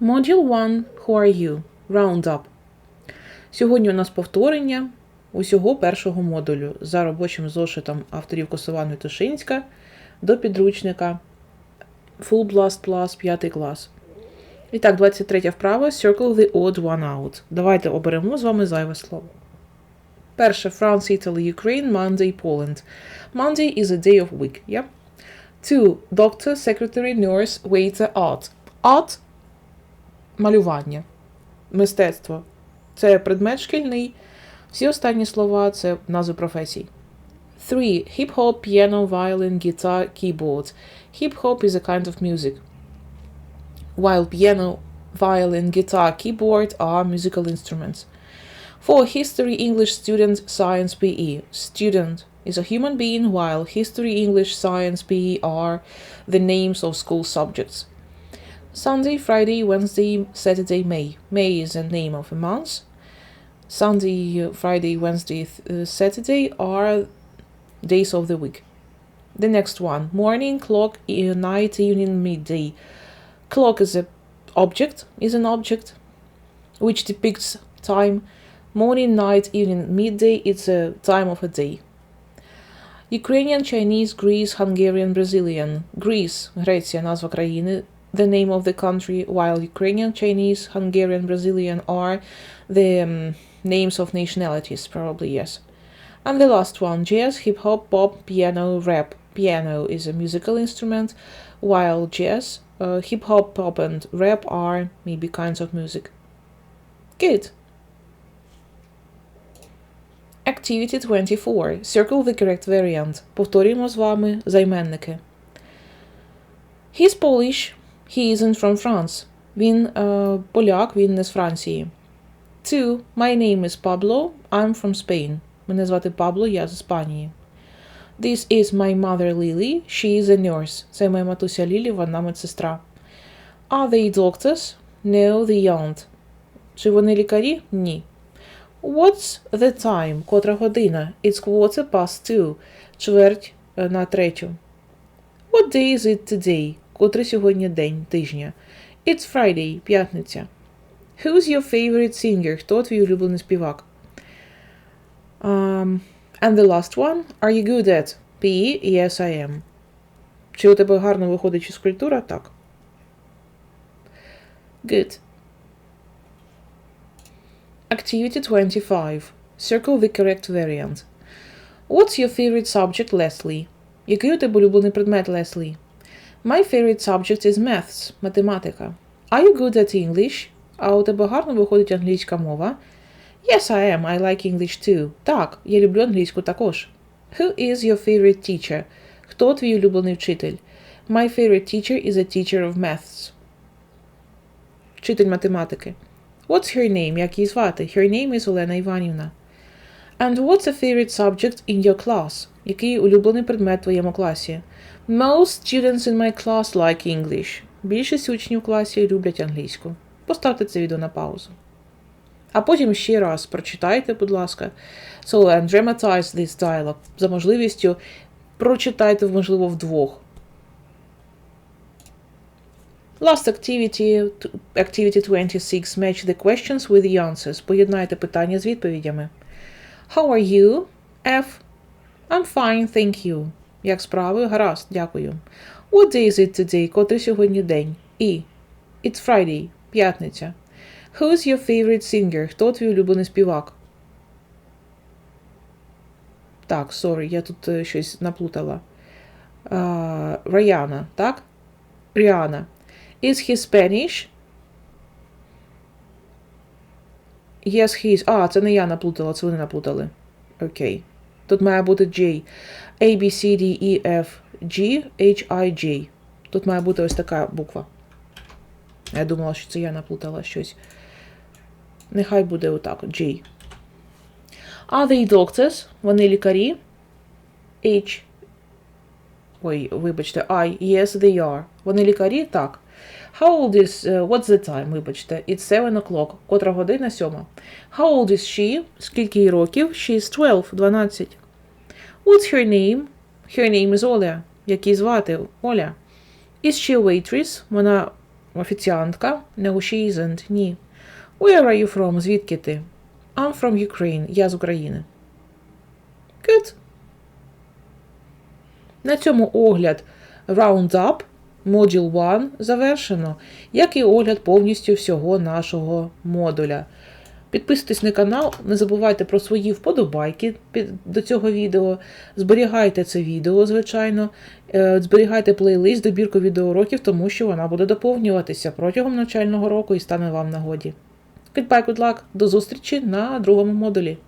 Module 1. Who are you? Roundup. Сьогодні у нас повторення усього першого модулю за робочим зошитом авторів Косован Тушинська до підручника Full Blast Plus 5 клас. І так, 23 вправа Circle the odd one out. Давайте оберемо з вами зайве слово. Перше France, Italy, Ukraine, Monday, Poland. Monday is a day of week. Yeah? Two. Doctor, secretary, nurse, waiter, art. Art – малювання, мистецтво. Це предмет шкільний. Всі останні слова це назви професій. Three. Hip-hop, piano, violin, guitar, keyboard. Hip-hop is a kind of music. While piano, violin, guitar, keyboard are musical instruments. For history, English student, science, PE. Student is a human being, while history, English, science, PE are the names of school subjects. Sunday, Friday, Wednesday, Saturday, May. May is the name of a month. Sunday, uh, Friday, Wednesday, th- uh, Saturday are days of the week. The next one morning, clock, e- night, evening, midday. Clock is a object, is an object which depicts time. Morning, night, evening, midday, it's a time of a day. Ukrainian, Chinese, Greece, Hungarian, Brazilian. Greece, Греція, назва країни, the name of the country, while Ukrainian, Chinese, Hungarian, Brazilian are the um, names of nationalities, probably yes. And the last one, jazz, hip hop, pop, piano, rap. Piano is a musical instrument, while jazz, uh, hip hop, pop, and rap are maybe kinds of music. Good. Activity 24. Circle the correct variant. Повторюємо з вами займенники. He's Polish. He isn't from France. Він е, поляк, він не з Франції. Two. My name is Pablo. I'm from Spain. Мене звати Пабло, я з Іспанії. This is my mother Lily. She is a nurse. Це моя матуся Лілі, вона медсестра. Are they doctors? No, they aren't. Чи вони лікарі? Ні. What's the time? Котра година? It's quarter past two. Чверть е, на третю. What day is it today? Котрий сьогодні день тижня? It's Friday, п'ятниця. Who's your favorite singer? Хто твій улюблений співак? Um, and the last one. Are you good at? PE? Yes, I am. Чи у тебе гарно виходить фізкультура? Так. Good. Activity 25. Circle the correct variant. What's your favorite subject, Leslie? Який у тебе улюблений предмет, Leslie? My favorite subject is maths, математика. Are you good at English? А у тебе гарно виходить англійська мова? Yes, I am. I like English too. Так, я люблю англійську також. Who is your favorite teacher? Хто твій улюблений вчитель? My favorite teacher is a teacher of maths. Вчитель математики. What's her name? Як її звати? Her name is Олена Іванівна. And what's a favorite subject in your class? Який улюблений предмет в твоєму класі? Most students in my class like English. Більшість учнів в класі люблять англійську. Поставте це відео на паузу. А потім ще раз прочитайте, будь ласка. So, and dramatize this dialogue. За можливістю прочитайте, можливо, вдвох. Last activity, activity 26. Match the questions with the answers. Поєднайте питання з відповідями. How are you? F. I'm fine, thank you. Як справи? Гаразд, дякую. What day is it today? Котрий сьогодні день? E. It's Friday. П'ятниця. Who's your favorite singer? Хто твій улюблений співак? Так, sorry, я тут е, щось наплутала. Uh, так? Ріана. Is he Spanish? Yes, he is. А, це не я наплутала, це вони наплутали. Окей. Тут має бути J. A, B, C, D, E, F, G, H, I, J. Тут має бути ось така буква. Я думала, що це я наплутала щось. Нехай буде отак. J. Are they doctors? Вони лікарі? H. Ой, вибачте, I. Yes, they are. Вони лікарі? Так. How old is... uh, what's the time? Вибачте. It's 7 o'clock. Котра година? Сьома. How old is she? Скільки їй років? She is 12. 12. What's her name? Her name is Оля. Як її звати? Оля. Is she a waitress? Вона Офіціантка. No, she isn't. Ні. Where are you from? Звідки ти? I'm from Ukraine. Я з України. Good. На цьому огляд Roundup Module 1 завершено, як і огляд повністю всього нашого модуля. Підписуйтесь на канал, не забувайте про свої вподобайки до цього відео. Зберігайте це відео, звичайно. Е, Зберігайте плейлист добірку відеоуроків, тому що вона буде доповнюватися протягом навчального року і стане вам нагоді. Goodbye, good luck. До зустрічі на другому модулі.